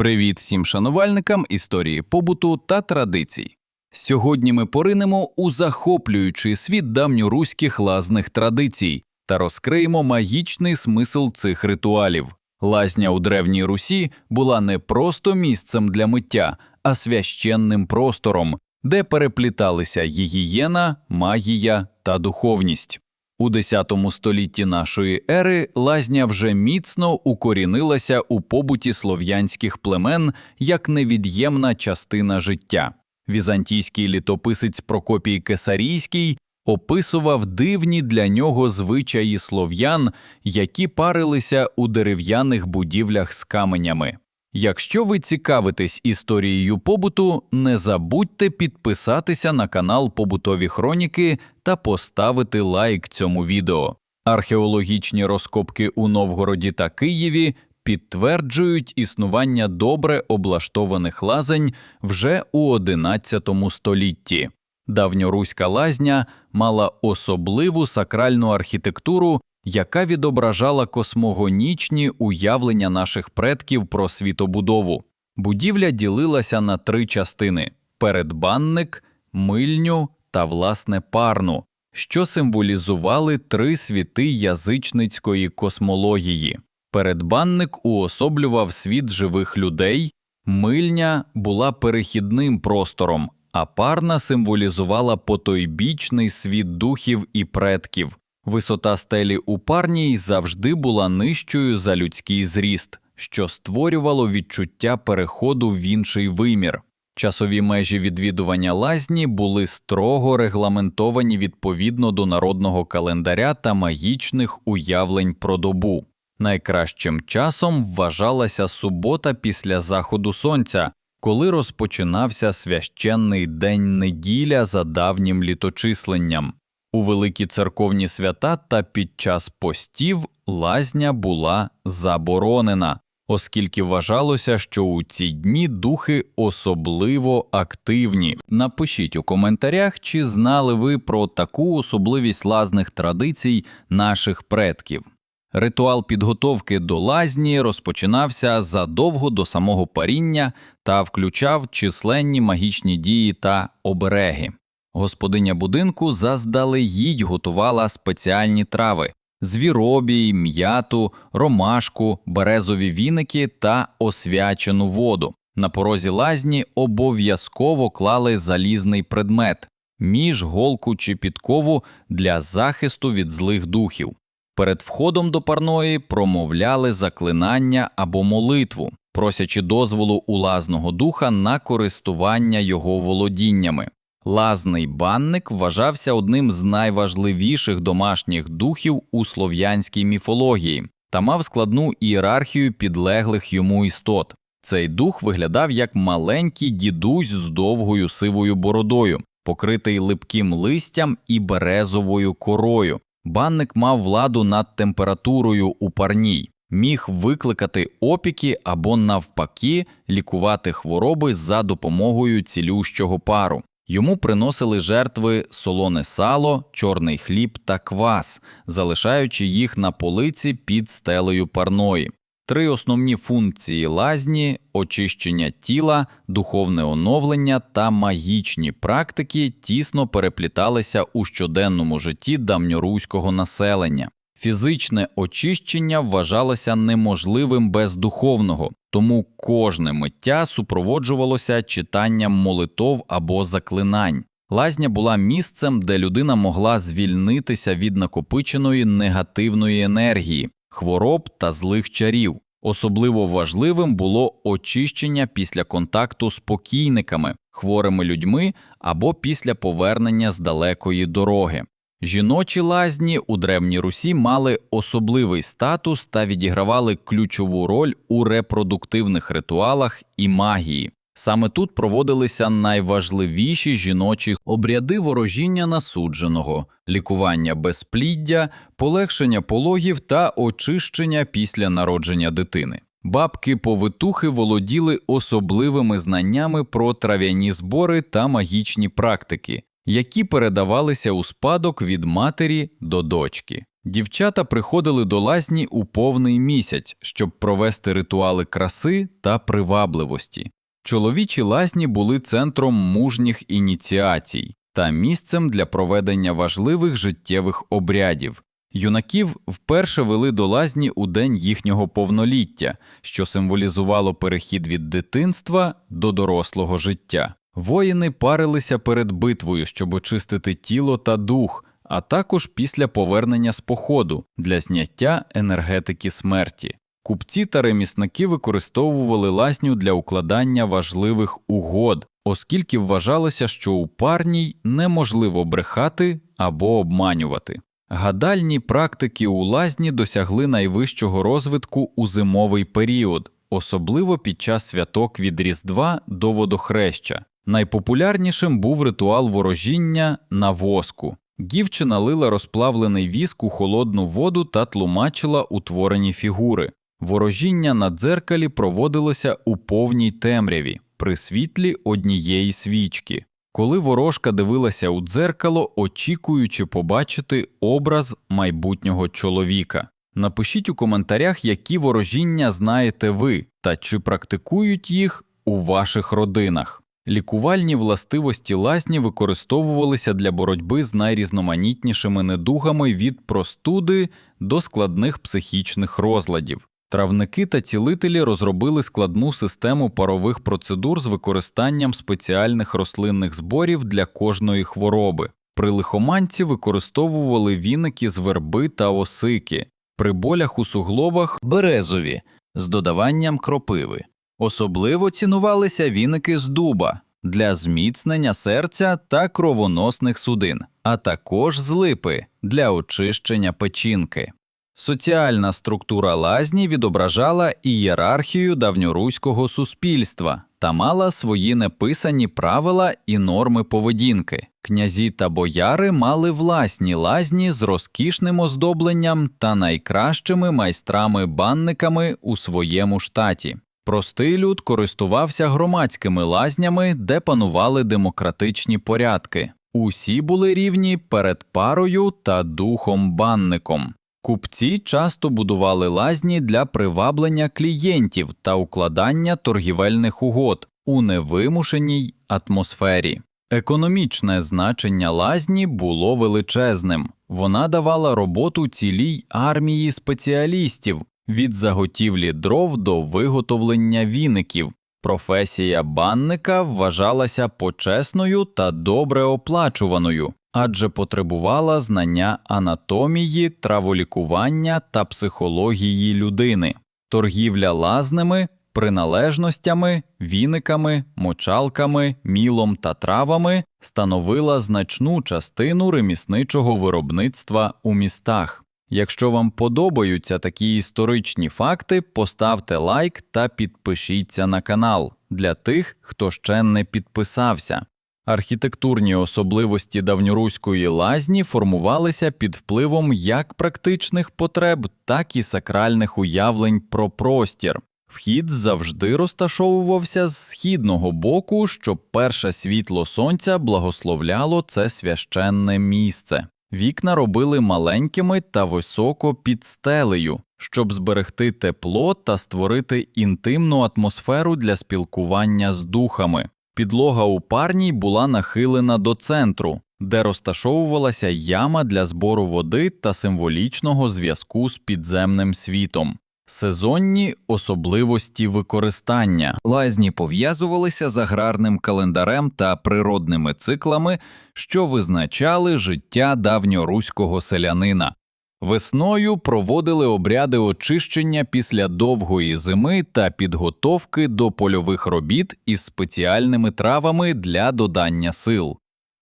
Привіт всім шанувальникам історії побуту та традицій. Сьогодні ми поринемо у захоплюючий світ давньоруських лазних традицій та розкриємо магічний смисл цих ритуалів. Лазня у древній Русі була не просто місцем для миття, а священним простором, де перепліталися гігієна, магія та духовність. У X столітті нашої ери лазня вже міцно укорінилася у побуті слов'янських племен як невід'ємна частина життя. Візантійський літописець Прокопій Кесарійський описував дивні для нього звичаї слов'ян, які парилися у дерев'яних будівлях з каменями. Якщо ви цікавитесь історією побуту, не забудьте підписатися на канал Побутові Хроніки та поставити лайк цьому відео. Археологічні розкопки у Новгороді та Києві підтверджують існування добре облаштованих лазень вже у XI столітті. Давньоруська лазня мала особливу сакральну архітектуру, яка відображала космогонічні уявлення наших предків про світобудову. Будівля ділилася на три частини: передбанник, мильню та власне парну, що символізували три світи язичницької космології. Передбанник уособлював світ живих людей, мильня була перехідним простором, а парна символізувала потойбічний світ духів і предків. Висота стелі у парній завжди була нижчою за людський зріст, що створювало відчуття переходу в інший вимір. Часові межі відвідування лазні були строго регламентовані відповідно до народного календаря та магічних уявлень про добу. Найкращим часом вважалася субота після заходу сонця, коли розпочинався священний день неділя за давнім літочисленням. У великі церковні свята та під час постів лазня була заборонена, оскільки вважалося, що у ці дні духи особливо активні. Напишіть у коментарях, чи знали ви про таку особливість лазних традицій наших предків. Ритуал підготовки до лазні розпочинався задовго до самого паріння та включав численні магічні дії та обереги. Господиня будинку заздалегідь готувала спеціальні трави звіробій, м'яту, ромашку, березові віники та освячену воду. На порозі лазні обов'язково клали залізний предмет між голку чи підкову для захисту від злих духів. Перед входом до парної промовляли заклинання або молитву, просячи дозволу у лазного духа на користування його володіннями. Лазний банник вважався одним з найважливіших домашніх духів у слов'янській міфології та мав складну ієрархію підлеглих йому істот. Цей дух виглядав як маленький дідусь з довгою сивою бородою, покритий липким листям і березовою корою. Банник мав владу над температурою у парній, міг викликати опіки або, навпаки, лікувати хвороби за допомогою цілющого пару. Йому приносили жертви солоне сало, чорний хліб та квас, залишаючи їх на полиці під стелею парної. Три основні функції лазні очищення тіла, духовне оновлення та магічні практики тісно перепліталися у щоденному житті давньоруського населення. Фізичне очищення вважалося неможливим без духовного, тому кожне миття супроводжувалося читанням молитов або заклинань. Лазня була місцем, де людина могла звільнитися від накопиченої негативної енергії, хвороб та злих чарів. Особливо важливим було очищення після контакту з покійниками, хворими людьми або після повернення з далекої дороги. Жіночі лазні у Древній Русі мали особливий статус та відігравали ключову роль у репродуктивних ритуалах і магії. Саме тут проводилися найважливіші жіночі обряди ворожіння насудженого, лікування безпліддя, полегшення пологів та очищення після народження дитини. Бабки повитухи володіли особливими знаннями про трав'яні збори та магічні практики, які передавалися у спадок від матері до дочки. Дівчата приходили до лазні у повний місяць, щоб провести ритуали краси та привабливості. Чоловічі лазні були центром мужніх ініціацій та місцем для проведення важливих життєвих обрядів. Юнаків вперше вели до лазні у день їхнього повноліття, що символізувало перехід від дитинства до дорослого життя. Воїни парилися перед битвою, щоб очистити тіло та дух, а також після повернення з походу для зняття енергетики смерті. Купці та ремісники використовували лазню для укладання важливих угод, оскільки вважалося, що у парній неможливо брехати або обманювати. Гадальні практики у лазні досягли найвищого розвитку у зимовий період, особливо під час святок від Різдва до водохреща. Найпопулярнішим був ритуал ворожіння на воску. Дівчина лила розплавлений віск у холодну воду та тлумачила утворені фігури. Ворожіння на дзеркалі проводилося у повній темряві при світлі однієї свічки. Коли ворожка дивилася у дзеркало, очікуючи побачити образ майбутнього чоловіка. Напишіть у коментарях, які ворожіння знаєте ви та чи практикують їх у ваших родинах. Лікувальні властивості лазні використовувалися для боротьби з найрізноманітнішими недугами від простуди до складних психічних розладів. Травники та цілителі розробили складну систему парових процедур з використанням спеціальних рослинних зборів для кожної хвороби. При лихоманці використовували віники з верби та осики, при болях у суглобах березові з додаванням кропиви. Особливо цінувалися віники з дуба для зміцнення серця та кровоносних судин, а також з липи для очищення печінки. Соціальна структура лазні відображала ієрархію давньоруського суспільства та мала свої неписані правила і норми поведінки. Князі та бояри мали власні лазні з розкішним оздобленням та найкращими майстрами-банниками у своєму штаті. Простий люд користувався громадськими лазнями, де панували демократичні порядки. Усі були рівні перед парою та духом-банником. Купці часто будували лазні для приваблення клієнтів та укладання торгівельних угод у невимушеній атмосфері. Економічне значення лазні було величезним. Вона давала роботу цілій армії спеціалістів від заготівлі дров до виготовлення віників. Професія банника вважалася почесною та добре оплачуваною, адже потребувала знання анатомії, траволікування та психології людини, торгівля лазними, приналежностями, віниками, мочалками, мілом та травами становила значну частину ремісничого виробництва у містах. Якщо вам подобаються такі історичні факти, поставте лайк та підпишіться на канал для тих, хто ще не підписався. Архітектурні особливості давньоруської лазні формувалися під впливом як практичних потреб, так і сакральних уявлень про простір. Вхід завжди розташовувався з східного боку, щоб перше світло сонця благословляло це священне місце. Вікна робили маленькими та високо під стелею, щоб зберегти тепло та створити інтимну атмосферу для спілкування з духами. Підлога у парній була нахилена до центру, де розташовувалася яма для збору води та символічного зв'язку з підземним світом. Сезонні особливості використання лазні пов'язувалися з аграрним календарем та природними циклами, що визначали життя давньоруського селянина. Весною проводили обряди очищення після довгої зими та підготовки до польових робіт із спеціальними травами для додання сил.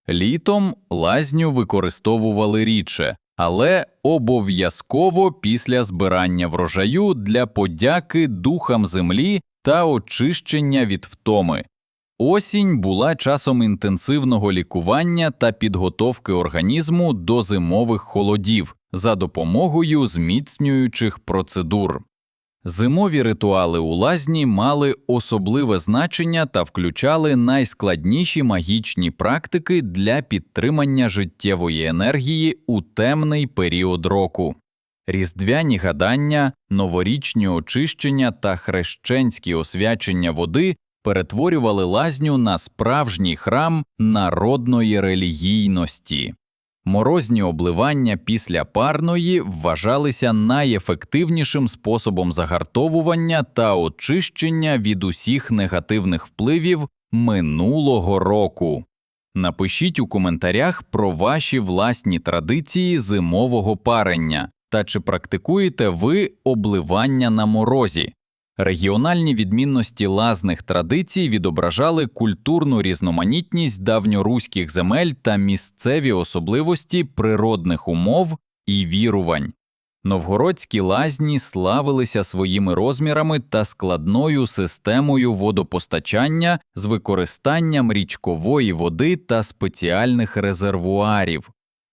Літом лазню використовували рідше, але обов'язково після збирання врожаю для подяки духам землі та очищення від втоми. Осінь була часом інтенсивного лікування та підготовки організму до зимових холодів за допомогою зміцнюючих процедур. Зимові ритуали у лазні мали особливе значення та включали найскладніші магічні практики для підтримання життєвої енергії у темний період року. Різдвяні гадання, новорічні очищення та хрещенські освячення води перетворювали лазню на справжній храм народної релігійності. Морозні обливання після парної вважалися найефективнішим способом загартовування та очищення від усіх негативних впливів минулого року. Напишіть у коментарях про ваші власні традиції зимового парення та чи практикуєте ви обливання на морозі. Регіональні відмінності лазних традицій відображали культурну різноманітність давньоруських земель та місцеві особливості природних умов і вірувань. Новгородські лазні славилися своїми розмірами та складною системою водопостачання з використанням річкової води та спеціальних резервуарів.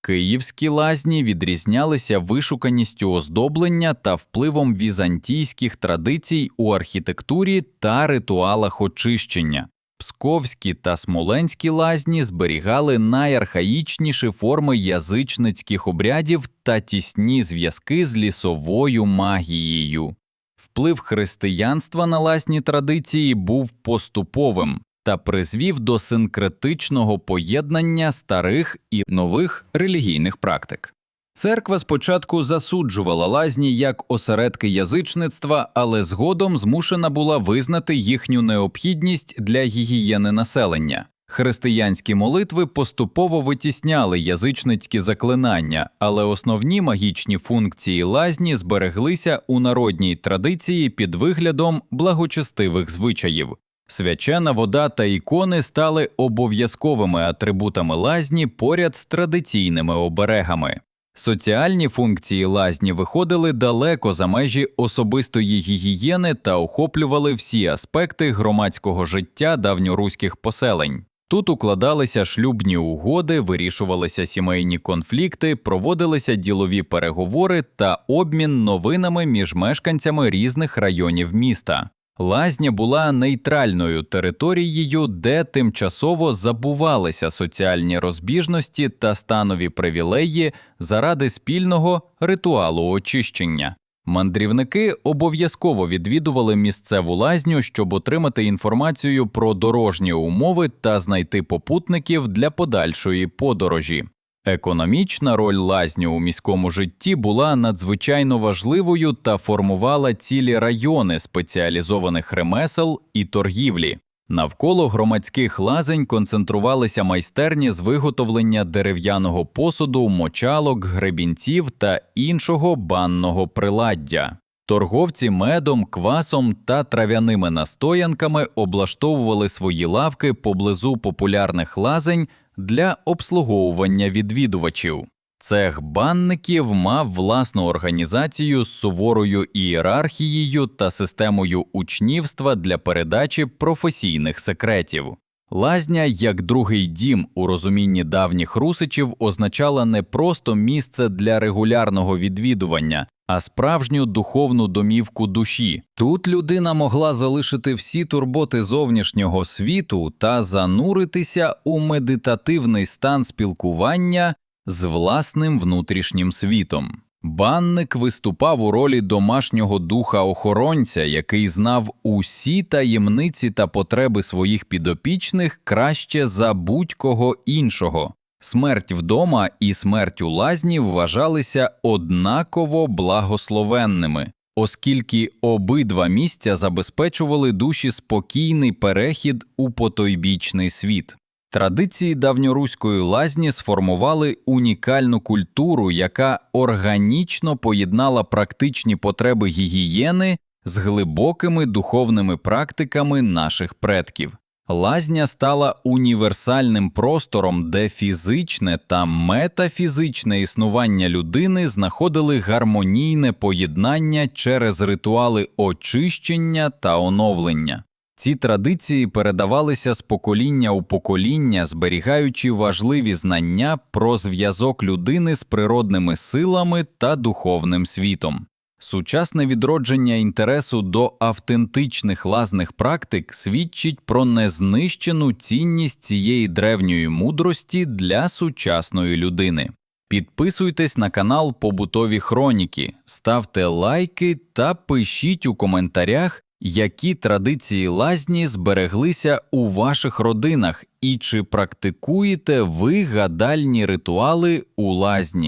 Київські лазні відрізнялися вишуканістю оздоблення та впливом візантійських традицій у архітектурі та ритуалах очищення. Псковські та смоленські лазні зберігали найархаїчніші форми язичницьких обрядів та тісні зв'язки з лісовою магією. Вплив християнства на лазні традиції був поступовим та призвів до синкретичного поєднання старих і нових релігійних практик. Церква спочатку засуджувала лазні як осередки язичництва, але згодом змушена була визнати їхню необхідність для гігієни населення. Християнські молитви поступово витісняли язичницькі заклинання, але основні магічні функції лазні збереглися у народній традиції під виглядом благочестивих звичаїв. Свячена вода та ікони стали обов'язковими атрибутами лазні поряд з традиційними оберегами. Соціальні функції лазні виходили далеко за межі особистої гігієни та охоплювали всі аспекти громадського життя давньоруських поселень. Тут укладалися шлюбні угоди, вирішувалися сімейні конфлікти, проводилися ділові переговори та обмін новинами між мешканцями різних районів міста. Лазня була нейтральною територією, де тимчасово забувалися соціальні розбіжності та станові привілеї заради спільного ритуалу очищення. Мандрівники обов'язково відвідували місцеву лазню, щоб отримати інформацію про дорожні умови та знайти попутників для подальшої подорожі. Економічна роль лазню у міському житті була надзвичайно важливою та формувала цілі райони спеціалізованих ремесел і торгівлі. Навколо громадських лазень концентрувалися майстерні з виготовлення дерев'яного посуду, мочалок, гребінців та іншого банного приладдя. Торговці медом, квасом та трав'яними настоянками облаштовували свої лавки поблизу популярних лазень для обслуговування відвідувачів. Цех банників мав власну організацію з суворою ієрархією та системою учнівства для передачі професійних секретів. Лазня, як другий дім у розумінні давніх русичів, означала не просто місце для регулярного відвідування, а справжню духовну домівку душі. Тут людина могла залишити всі турботи зовнішнього світу та зануритися у медитативний стан спілкування з власним внутрішнім світом. Банник виступав у ролі домашнього духа охоронця, який знав усі таємниці та потреби своїх підопічних краще за будь-кого іншого. Смерть вдома і смерть у лазні вважалися однаково благословенними, оскільки обидва місця забезпечували душі спокійний перехід у потойбічний світ. Традиції давньоруської лазні сформували унікальну культуру, яка органічно поєднала практичні потреби гігієни з глибокими духовними практиками наших предків. Лазня стала універсальним простором, де фізичне та метафізичне існування людини знаходили гармонійне поєднання через ритуали очищення та оновлення. Ці традиції передавалися з покоління у покоління, зберігаючи важливі знання про зв'язок людини з природними силами та духовним світом. Сучасне відродження інтересу до автентичних лазних практик свідчить про незнищену цінність цієї древньої мудрості для сучасної людини. Підписуйтесь на канал Побутові Хроніки, ставте лайки та пишіть у коментарях, які традиції лазні збереглися у ваших родинах і чи практикуєте ви гадальні ритуали у лазні.